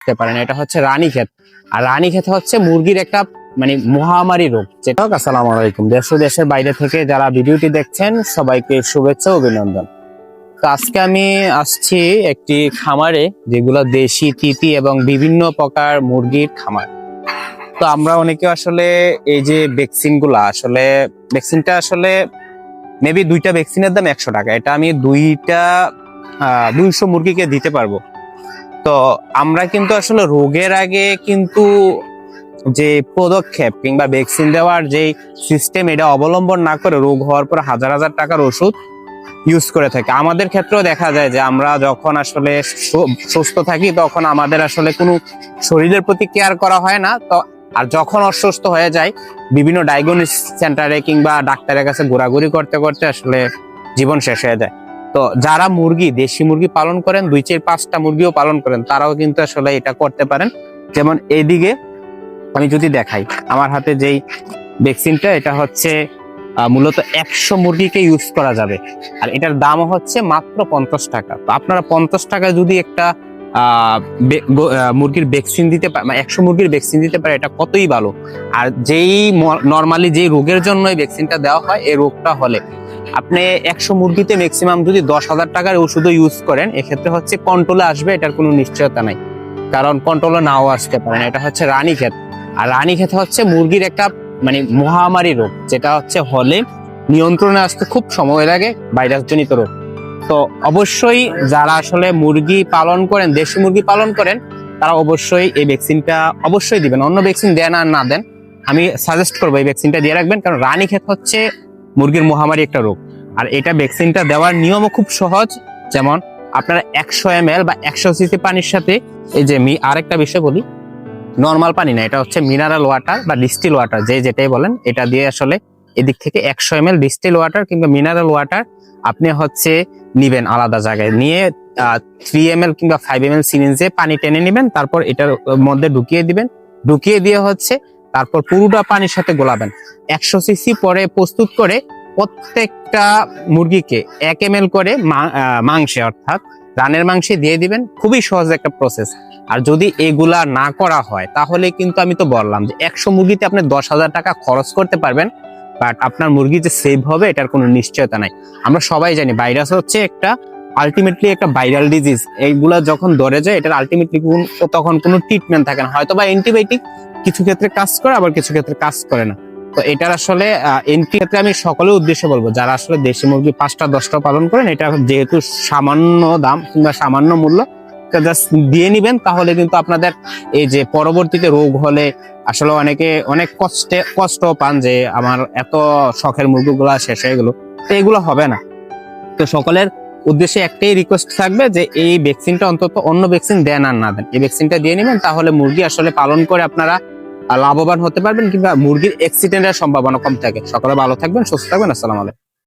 বুঝতে পারেন এটা হচ্ছে রানীক্ষেত আর রানীক্ষেত হচ্ছে মুরগির একটা মানে মহামারী রোগ। যেটা আসসালামু আলাইকুম। দেশ দেশের বাইরে থেকে যারা ভিডিওটি দেখছেন, সবাইকে শুভেচ্ছা অভিনন্দন। তো আজকে আমি আসছি একটি খামারে, যেগুলো দেশি, তিতি এবং বিভিন্ন প্রকার মুরগির খামার। তো আমরা অনেকে আসলে এই যে ভ্যাকসিনগুলা আসলে ভ্যাকসিনটা আসলে মেবি দুইটা ভ্যাকসিনের দাম একশো টাকা। এটা আমি দুইটা দুইশো মুরগিকে দিতে পারব। তো আমরা কিন্তু আসলে রোগের আগে কিন্তু যে পদক্ষেপ কিংবা ভ্যাকসিন দেওয়ার যে সিস্টেম এটা অবলম্বন না করে রোগ হওয়ার পর হাজার হাজার টাকার ওষুধ ইউজ করে থাকি। আমাদের ক্ষেত্রেও দেখা যায় যে আমরা যখন আসলে সুস্থ থাকি তখন আমাদের আসলে কোনো শরীরের প্রতি কেয়ার করা হয় না। তো আর যখন অসুস্থ হয়ে যায়, বিভিন্ন ডায়াগনোসিস সেন্টারে কিংবা ডাক্তারের কাছে ঘোরাঘুরি করতে করতে আসলে জীবন শেষ হয়ে যায়। তো যারা মুরগি, দেশি মুরগি পালন করেন, দুই চার পাঁচটা মুরগিও পালন করেন, তারাও কিন্তু আসলে এটা করতে পারেন। যেমন এইদিকে আমি যদি দেখাই, আমার হাতে যেই ভ্যাকসিনটা এটা হচ্ছে মূলত একশো মুরগিকে ইউজ করা যাবে। আর এটার দামও হচ্ছে মাত্র পঞ্চাশ টাকা। তো আপনারা পঞ্চাশ টাকায় যদি একটা মুরগির ভ্যাকসিন দিতে পারে একশো মুরগির ভ্যাকসিন দিতে পারে, এটা কতই ভালো। আর যেই নর্মালি যেই রোগের জন্য এই ভ্যাকসিনটা দেওয়া হয়, এই রোগটা হলে। আপনি একশো মুরগিতে ম্যাক্সিমাম যদি দশ হাজার টাকার ওষুধও ইউজ করেন, এক্ষেত্রে হচ্ছে কন্ট্রোলে আসবে, এটার কোনো নিশ্চয়তা নাই। কারণ কন্ট্রোলে নাও আসতে পারে না, এটা হচ্ছে রানী ক্ষেত। আর রানীক্ষেত হচ্ছে মুরগির একটা মানে মহামারী রোগ, যেটা হচ্ছে হলে নিয়ন্ত্রণে আসতে খুব সময় লাগে ভাইরাস জনিত রোগ। তো অবশ্যই যারা আসলে মুরগি পালন করেন, দেশি মুরগি পালন করেন, তারা অবশ্যই এই ভ্যাকসিনটা অবশ্যই দিবেন। অন্য ভ্যাকসিন দেন আর না দেন, আমি সাজেস্ট করব এই ভ্যাকসিনটা দিয়ে রাখবেন, কারণ রানী ক্ষেত হচ্ছে মুরগির মহামারী একটা রোগ। আর এটা ভ্যাকসিনটা দেওয়ার নিয়মও খুব সহজ। যেমন আপনারা একশো এম বা একশো সিসি পানির সাথে এই যে মি আরেকটা বিষয় বলি, নর্মাল পানি না, এটা হচ্ছে মিনারেল ওয়াটার বা ডিস্টিল ওয়াটার, যে যেটাই বলেন, এটা দিয়ে আসলে এদিক থেকে একশো এম ডিস্টিল ওয়াটার কিংবা মিনারেল ওয়াটার আপনি হচ্ছে নিবেন আলাদা জায়গায়। নিয়ে থ্রি এম কিংবা ফাইভ এম এল সিরিঞ্জে পানি টেনে নিবেন, তারপর এটার মধ্যে ঢুকিয়ে দিবেন। ঢুকিয়ে দিয়ে হচ্ছে তারপর পুরোটা পানির সাথে গোলাবেন। একশো সিসি পরে প্রস্তুত করে প্রত্যেকটা মুরগিকে এক এম করে মাংসে অর্থাৎ রানের মাংসে দিয়ে দিবেন। খুবই সহজ একটা প্রসেস আর যদি এগুলা না করা হয়, তাহলে কিন্তু আমি তো বললাম যে একশো মুরগিতে আপনি দশ হাজার টাকা খরচ করতে পারবেন বাট আপনার মুরগি যে সেভ হবে, এটার কোনো নিশ্চয়তা নাই। আমরা সবাই জানি ভাইরাস হচ্ছে একটা আলটিমেটলি একটা ভাইরাল ডিজিজ এইগুলা যখন ধরে যায়, এটার আলটিমেটলি তখন কোনো ট্রিটমেন্ট থাকে না। হয়তো বা অ্যান্টিবায়োটিক কিছু ক্ষেত্রে কাজ করে, আবার কিছু ক্ষেত্রে কাজ করে না। তো এটার আসলে এন্ট্রি ক্ষেত্রে আমি সকলের উদ্দেশ্যে বলব, যারা আসলে দেশি মুরগি পাঁচটা, দশটা পালন করেন, এটা যেহেতু সামান্য দাম কিংবা সামান্য মূল্য জাস্ট দিয়ে নিবেন, তাহলে কিন্তু আপনাদের এই যে পরবর্তীতে রোগ হলে আসলে অনেকে অনেক কষ্টে কষ্ট পান যে আমার এত শখের মুরগিগুলা শেষ হয়ে গেল, তো এগুলো হবে না। তো সকলের উদ্দেশ্যে একটাই রিকোয়েস্ট থাকবে যে এই ভ্যাকসিনটা অন্তত অন্য ভ্যাকসিন দেন আর না দেন। এই ভ্যাকসিনটা দিয়ে নেবেন, তাহলে মুরগি আসলে পালন করে আপনারা লাভবান হতে পারবেন কিংবা মুরগির অ্যাক্সিডেন্টের সম্ভাবনা কম থাকে। সকলে ভালো থাকবেন, সুস্থ থাকবেন, আসসালামু আলাইকুম।